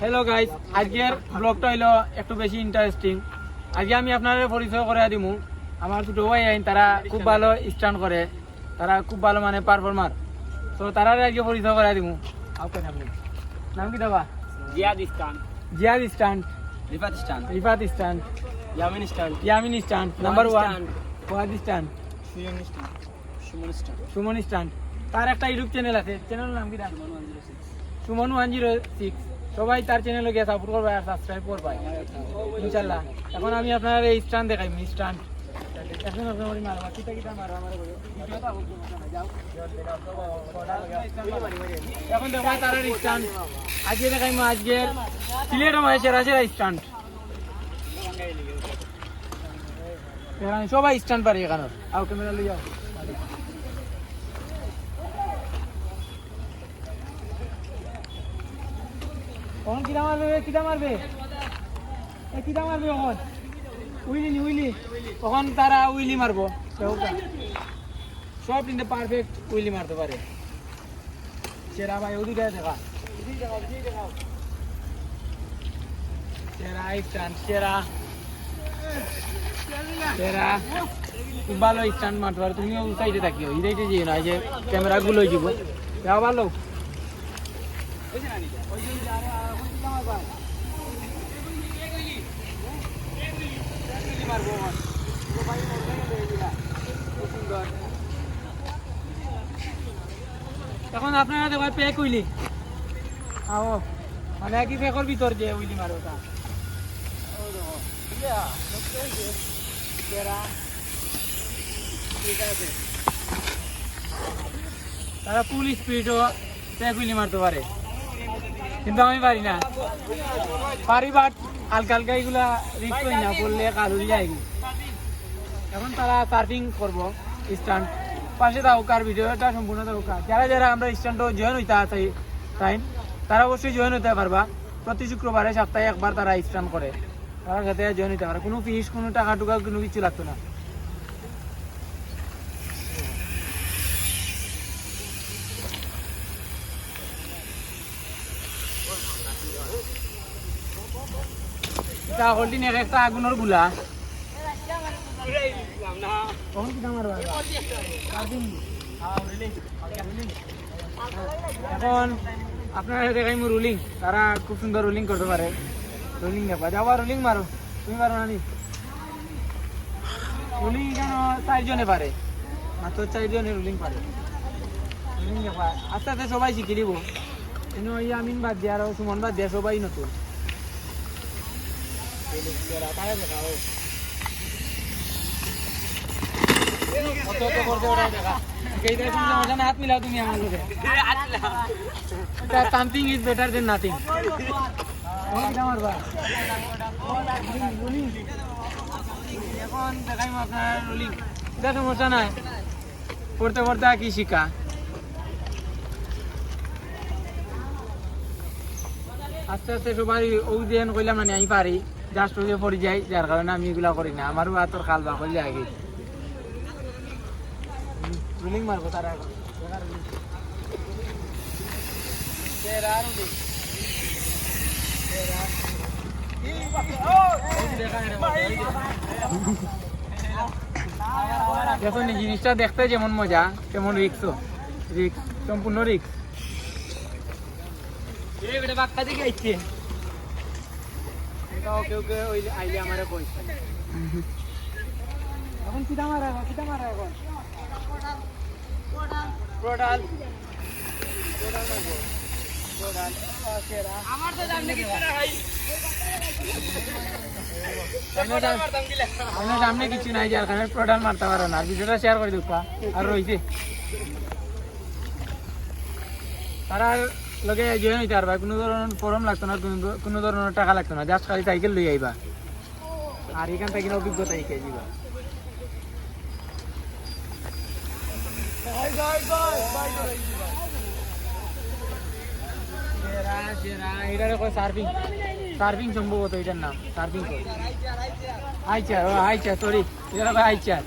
Hello guys আজকের ব্লগটা হইল একটু বেশি ইন্টারেস্টিং আজকে আমি আপনার পরিচয় করে দিমু। আমার ছোট ভাই আইন তারা খুব ভালো স্টান্ট করে। তারা খুব ভালো মানে পারফর্মার তো তারা আজকে পরিচয় করে দিমু। আপনি নাম কি? দাবা? জিয়াদ ইস্তান জিয়াদ স্টান্ট রিফাত ইস্তান রিফাত স্টান্ট ইয়ামিন ইস্তান ইয়ামিন স্টান্ট নাম্বার ওয়ান. ওয়াদ ইস্তান সুমন ইস্তান সুমন স্টান্ট তার একটা ইউটিউব চ্যানেল আছে। চ্যানেলের নাম কি দাম সুমন ওয়ান জিরো সিক্স। সবাই তার চ্যানেলে গিয়ে সাপোর্ট করবে আর সাবস্ক্রাইব করবে। ইনশাল্লাহ। এখন আমি আপনার এই স্টান দেখাই স্টান আজকে সেরা স্টান্ট সবাই স্টান্ট পারি এখানে। যাও কখন কিটা মারবে? কিটা মারবে? এ, কিটা মারবে কখন উইলি নি, উইলি। কখন তারা উইলি মারবো। সব কিন্তু পারফেক্ট উইলি মারতে পারে। সেরা ভাই, ওদিকে দেখা। সেরা স্টান সেরা সেরা ভালো স্টান মারতে পারো। তুমিও সাইডে থাকিও। ইদাইতে যেও না যে ক্যামেরা গুলো যাব যাও ভালো এখন আপনারা দেখো পেক উইলি। আও মানে কি পেকর ভিতর যে উইলি মারো তা তারা ফুল স্পিডও পেক উইলি মারতে পারে। কিন্তু আমি পারি না। পারি বাট হালকা হালকা এগুলা রিস্ক করি না পড়লে হয়ে যায়। এখন তারা সার্ফিং করব স্টান্ট পাশে দাও কার ভিডিওটা সম্পূর্ণ কার যারা যারা আমরা স্টান্টও জয়েন হইতে চাই তাই তারা অবশ্যই জয়েন হইতে পারবা। প্রতি শুক্রবারে সপ্তাহে একবার তারা স্টান্ট করে। তারা সাথে জয়েন হইতে পারে। কোনো ফিস কোনো টাকা টুকা, কোনো কিছু লাগতো না। হোল্ডিং এক একটা আগুনেরগুলা। এখন আপনারা দেখাই রুলিং তারা খুব সুন্দর রুলিং করতে পারে। রুলিং দেখবা যাবা রুলিং মারো, তুমি পারো নি রুলিং কেন চারজনে পারে, মাত্র চারজনে রুলিং পারে। রুলিং দেখবা আস্তে আস্তে সবাই শিখে দিব আমিন বাদ দিয়ে আর সুমন বাদ দিয়ে, সবাই নতুন। তুমি আমার লোকে ইজ বেটার নাথিং এখন দেখাইম আপনার পড়তে পড়তে কি শিখা। আস্তে আস্তে সবাই ও দেন কইলাম না আমি পারি জাস্ট ওই পড়ে যাই যার কারণে আমি এগুলা করি না আমারও হাতর খাল বা করলে আগে রুলিং মারবো তারা নি জিনিসটা দেখতে যেমন মজা তেমন রিক্সও রিক্স সম্পূর্ণ রিক্স বাক্কা দিকে আইছে। এটা ওকে ওকে ওই আইলে আমারে পয়সা এখন কিটা মারা এখন কিটা মারা এখন? প্রোডাল প্রোডাল প্রোডাল আমার তো জানি কি করে ভাই। আমার সামনে কিছু নাই যার কারণে প্রোডাল মারতে পারো না। আর ভিডিওটা শেয়ার করে দিবা আর রয়েছে তারা লগে জয়েন হইতে পারবা কোনো ধরনের ফর্ম লাগতো না কোনো- ধরনের টাকা লাগতো না জাস্ট খালি সাইকেল লই আইবা। আর এখান থেকে অভিজ্ঞতা শিখে যাবা সার্ফিং সার্ফিং সম্ভবত এটার নাম সার্ফিং আইচার ও আইচার সরি এটা আইচার।